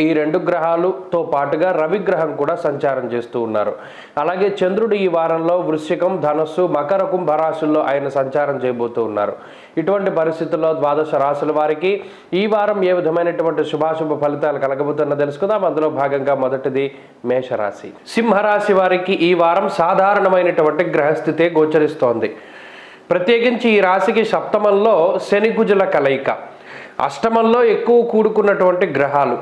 ఈ రెండు గ్రహాలతో పాటుగా రవి గ్రహం కూడా సంచారం చేస్తూ ఉన్నారు. అలాగే చంద్రుడు ఈ వారంలో వృశ్చికం ధనస్సు మకర కుంభ రాశుల్లో ఆయన సంచారం చేయబోతూ ఉన్నారు. ఇటువంటి పరిస్థితుల్లో ద్వాదశ రాశుల వారికి ఈ వారం ఏ విధమైనటువంటి శుభాశుభ ఫలితాలు కలగబోతున్న తెలుసుకుందాం. అందులో భాగంగా మొదటిది మేషరాశి. సింహరాశి వారికి ఈ వారం సాధారణమైనటువంటి గ్రహస్థితే గోచరిస్తోంది. ప్రత్యేకించి ఈ రాశికి సప్తమంలో శనిగుజుల కలయిక. అష్టమంలో ఎక్కువ కూడుకున్నటువంటి గ్రహాలు.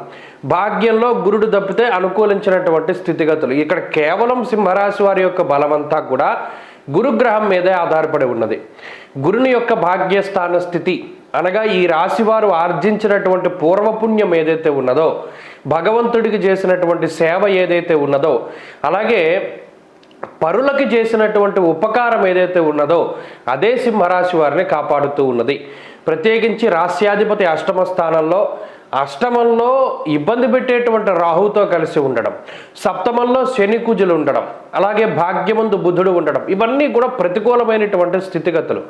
భాగ్యంలో గురుడు తప్పితే అనుకూలించినటువంటి స్థితిగతులు. ఇక్కడ కేవలం సింహరాశి వారి యొక్క బలమంతా కూడా గురుగ్రహం మీదే ఆధారపడి ఉన్నది. గురుని యొక్క భాగ్యస్థాన స్థితి అనగా ఈ రాశి వారు ఆర్జించినటువంటి పూర్వపుణ్యం ఏదైతే ఉన్నదో భగవంతుడికి చేసినటువంటి సేవ ఏదైతే ఉన్నదో అలాగే పరులకి చేసినటువంటి ఉపకారం ఏదైతే ఉన్నదో అదే సింహరాశి వారిని కాపాడుతూ ఉన్నది. ప్రత్యేకించి రాస్యాధిపతి అష్టమ స్థానంలో అష్టమంలో ఇబ్బంది పెట్టేటువంటి రాహుతో కలిసి ఉండడం సప్తమంలో శని కుజులు ఉండడం అలాగే భాగ్యమందు బుధుడు ఉండడం ఇవన్నీ కూడా ప్రతికూలమైనటువంటి స్థితిగతులు.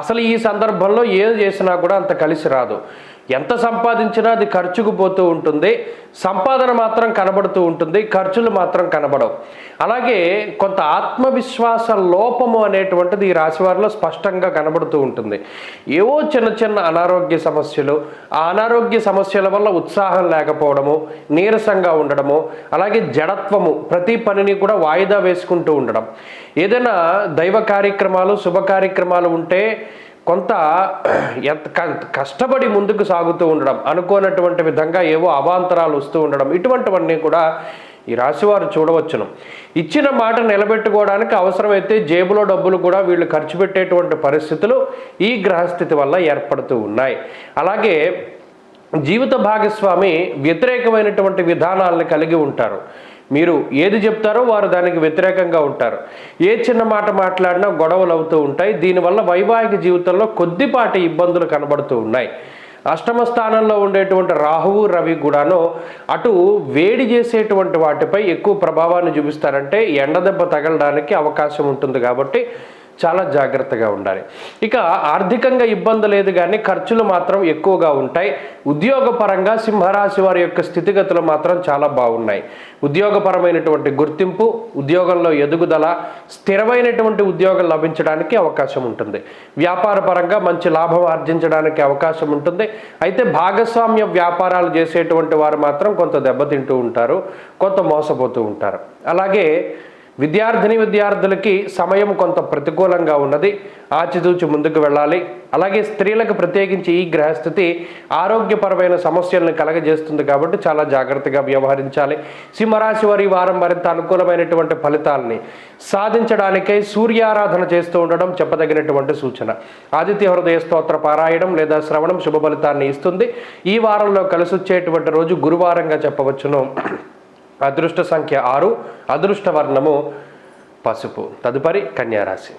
అసలు ఈ సందర్భంలో ఏం చేసినా కూడా అంత కలిసి రాదు. ఎంత సంపాదించినా అది ఖర్చుకు పోతూ ఉంటుంది. సంపాదన మాత్రం కనబడుతూ ఉంటుంది. ఖర్చులు మాత్రం కనబడవు. అలాగే కొంత ఆత్మవిశ్వాస లోపము అనేటువంటిది ఈ రాశివారిలో స్పష్టంగా కనబడుతూ ఉంటుంది. ఏవో చిన్న చిన్న అనారోగ్య సమస్యలు ఆ అనారోగ్య సమస్యల వల్ల ఉత్సాహం లేకపోవడము నీరసంగా ఉండడము అలాగే జడత్వము ప్రతి పనిని కూడా వాయిదా వేసుకుంటూ ఉండడం. ఏదైనా దైవ కార్యక్రమాలు శుభ కార్యక్రమాలు ఉంటే కొంత ఎంత క- కష్టపడి ముందుకు సాగుతూ ఉండడం అనుకోనటువంటి విధంగా ఏవో అవాంతరాలు వస్తూ ఉండడం ఇటువంటివన్నీ కూడా ఈ రాశివారు చూడవచ్చును. ఇచ్చిన మాట నిలబెట్టుకోవడానికి అవసరమైతే జేబులో డబ్బులు కూడా వీళ్ళు ఖర్చు పెట్టేటువంటి పరిస్థితులు ఈ గ్రహస్థితి వల్ల ఏర్పడుతూ ఉన్నాయి. అలాగే జీవిత భాగస్వామి వ్యతిరేకమైనటువంటి విధానాలను కలిగి ఉంటారు. మీరు ఏది చెప్తారో వారు దానికి వ్యతిరేకంగా ఉంటారు. ఏ చిన్న మాట మాట్లాడినా గొడవలు అవుతూ ఉంటాయి. దీనివల్ల వైవాహిక జీవితంలో కొద్దిపాటి ఇబ్బందులు కనబడుతూ ఉన్నాయి. అష్టమ స్థానంలో ఉండేటువంటి రాహువు రవి కూడాను అటు వేడి చేసేటువంటి వాటిపై ఎక్కువ ప్రభావాన్ని చూపిస్తారంటే ఎండ దెబ్బ తగలడానికి అవకాశం ఉంటుంది కాబట్టి చాలా జాగ్రత్తగా ఉండాలి. ఇక ఆర్థికంగా ఇబ్బంది లేదు కానీ ఖర్చులు మాత్రం ఎక్కువగా ఉంటాయి. ఉద్యోగపరంగా సింహరాశి వారి యొక్క స్థితిగతులు మాత్రం చాలా బాగున్నాయి. ఉద్యోగపరమైనటువంటి గుర్తింపు ఉద్యోగంలో ఎదుగుదల స్థిరమైనటువంటి ఉద్యోగం లభించడానికి అవకాశం ఉంటుంది. వ్యాపార పరంగా మంచి లాభం ఆర్జించడానికి అవకాశం ఉంటుంది. అయితే భాగస్వామ్య వ్యాపారాలు చేసేటువంటి వారు మాత్రం కొంత దెబ్బతింటూ ఉంటారు కొంత మోసపోతూ ఉంటారు. అలాగే విద్యార్థిని విద్యార్థులకి సమయం కొంత ప్రతికూలంగా ఉన్నది. ఆచితూచి ముందుకు వెళ్ళాలి. అలాగే స్త్రీలకు ప్రత్యేకించి ఈ గ్రహస్థితి ఆరోగ్యపరమైన సమస్యలను కలగజేస్తుంది కాబట్టి చాలా జాగ్రత్తగా వ్యవహరించాలి. సింహరాశి వారి వారం మరింత అనుకూలమైనటువంటి ఫలితాలని సాధించడానికై సూర్యారాధన చేస్తూ ఉండడం చెప్పదగినటువంటి సూచన. ఆదిత్య హృదయ స్తోత్ర పారాయణం లేదా శ్రవణం శుభ ఫలితాన్ని ఇస్తుంది. ఈ వారంలో కలిసి వచ్చేటువంటి రోజు గురువారంగా చెప్పవచ్చును. అదృష్ట సంఖ్య ఆరు అదృష్ట వర్ణము పసుపు. తదుపరి కన్యారాశి.